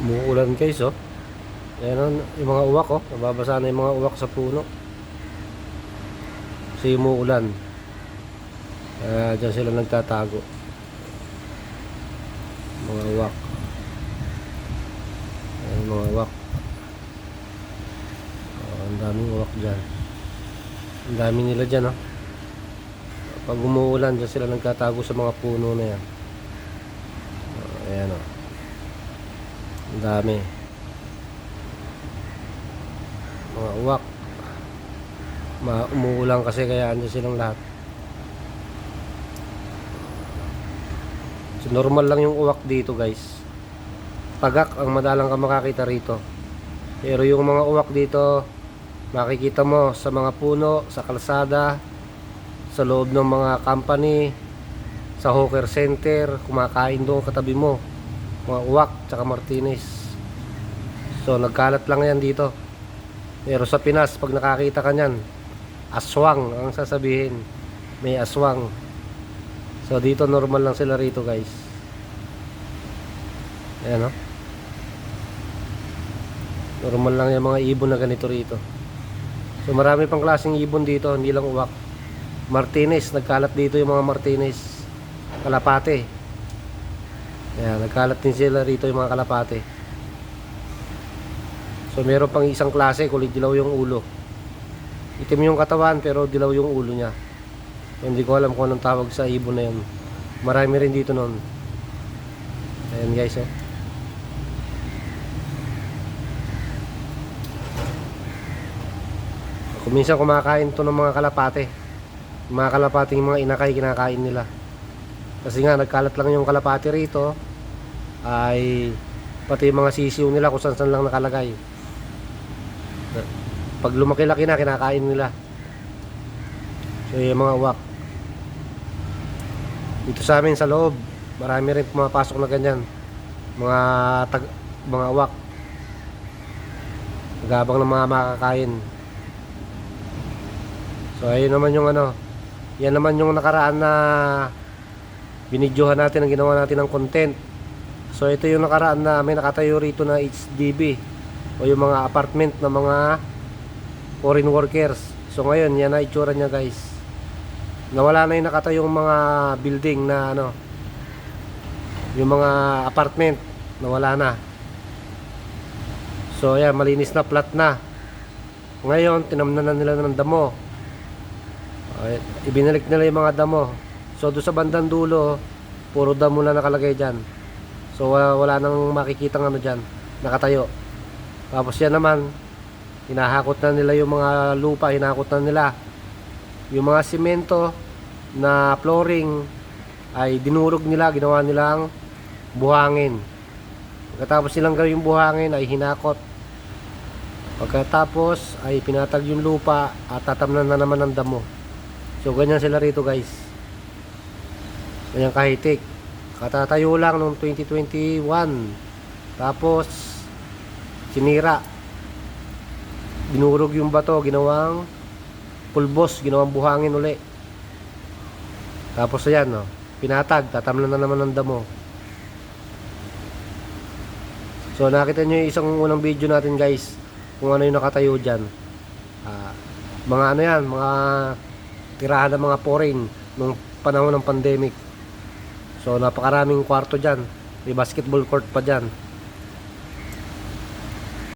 Umuulan guys oh. Ayan oh, yung mga uwak oh. Nababasa na yung mga uwak sa puno. Kasi umuulan. Kaya dyan sila nagtatago. Mga uwak. Ayan mga uwak. Oh, ang daming uwak dyan. Ang dami nila dyan oh. Pag umuulan, dyan sila nagtatago sa mga puno na yan. Oh, ayan oh. Dami. Mga uwak. Ma umuulan kasi kaya andyan silang lahat. So, normal lang yung uwak dito guys. Tagak ang madalang ka makakita rito. Pero yung mga uwak dito, makikita mo sa mga puno, sa kalsada, sa loob ng mga company, sa hawker center, kumakain doon katabi mo mga uwak tsaka martinez. So nagkalat lang yan dito. Pero sa Pinas pag nakakita ka nyan aswang ang sasabihin. May aswang. So dito normal lang sila rito guys. Ayan o normal lang yung mga ibon na ganito rito. So marami pang klaseng ibon dito hindi lang uwak. Martinez nagkalat dito yung mga martinez. Kalapate Ayan, nagkalat din sila rito yung mga kalapate. So meron pang isang klase, kulay dilaw yung ulo. Itim yung katawan pero dilaw yung ulo niya. Hindi ko alam kung anong tawag sa ibon na yun. Marami rin dito noon. Ayan guys oh. Kung minsan kumakain to ng mga kalapate. Yung Mga kalapating mga inakay kinakain nila. Kasi nga nagkalat lang yung kalapati rito ay pati yung mga sisiw nila kung saan lang nakalagay. Pag lumaki-laki na kinakain nila. So yung mga uwak. Dito sa amin sa loob, marami rin pumapasok na ganyan. Mga tag mga uwak. Gabang ng mga makakain. So ayun naman yung ano, yan naman yung nakaraan na binidyohan natin ang ginawa natin ng content so ito yung nakaraan na may nakatayo rito na HDB o yung mga apartment na mga foreign workers. So ngayon yan na itsura niya guys. Nawala na yung nakatayong mga building na ano yung mga apartment. Nawala na. So ayan malinis na flat na. Ngayon tinamnan na nila ng damo. Ay, ibinalik nila yung mga damo. So doon sa bandang dulo, puro damo na nakalagay diyan. So wala, wala nang makikitang ano diyan, nakatayo. Tapos yan naman, hinahakot na nila yung mga lupa, hinahakot na nila. Yung mga simento na flooring ay dinurog nila, ginawa nilang buhangin. Pagkatapos nilang gawin yung buhangin ay hinakot. Pagkatapos ay pinatag yung lupa at tatamnan na naman ng damo. So ganyan sila rito guys. Ganyan kahitik. Katatayo lang noong 2021. Tapos, sinira. Binurog yung bato, ginawang pulbos, ginawang buhangin uli. Tapos ayan, no, pinatag, tatamnan na naman ng damo. So nakita nyo yung isang unang video natin guys, kung ano yung nakatayo dyan. Ah, mga ano yan, mga tirahan ng mga foreign nung panahon ng pandemic. So napakaraming kwarto dyan. May basketball court pa dyan.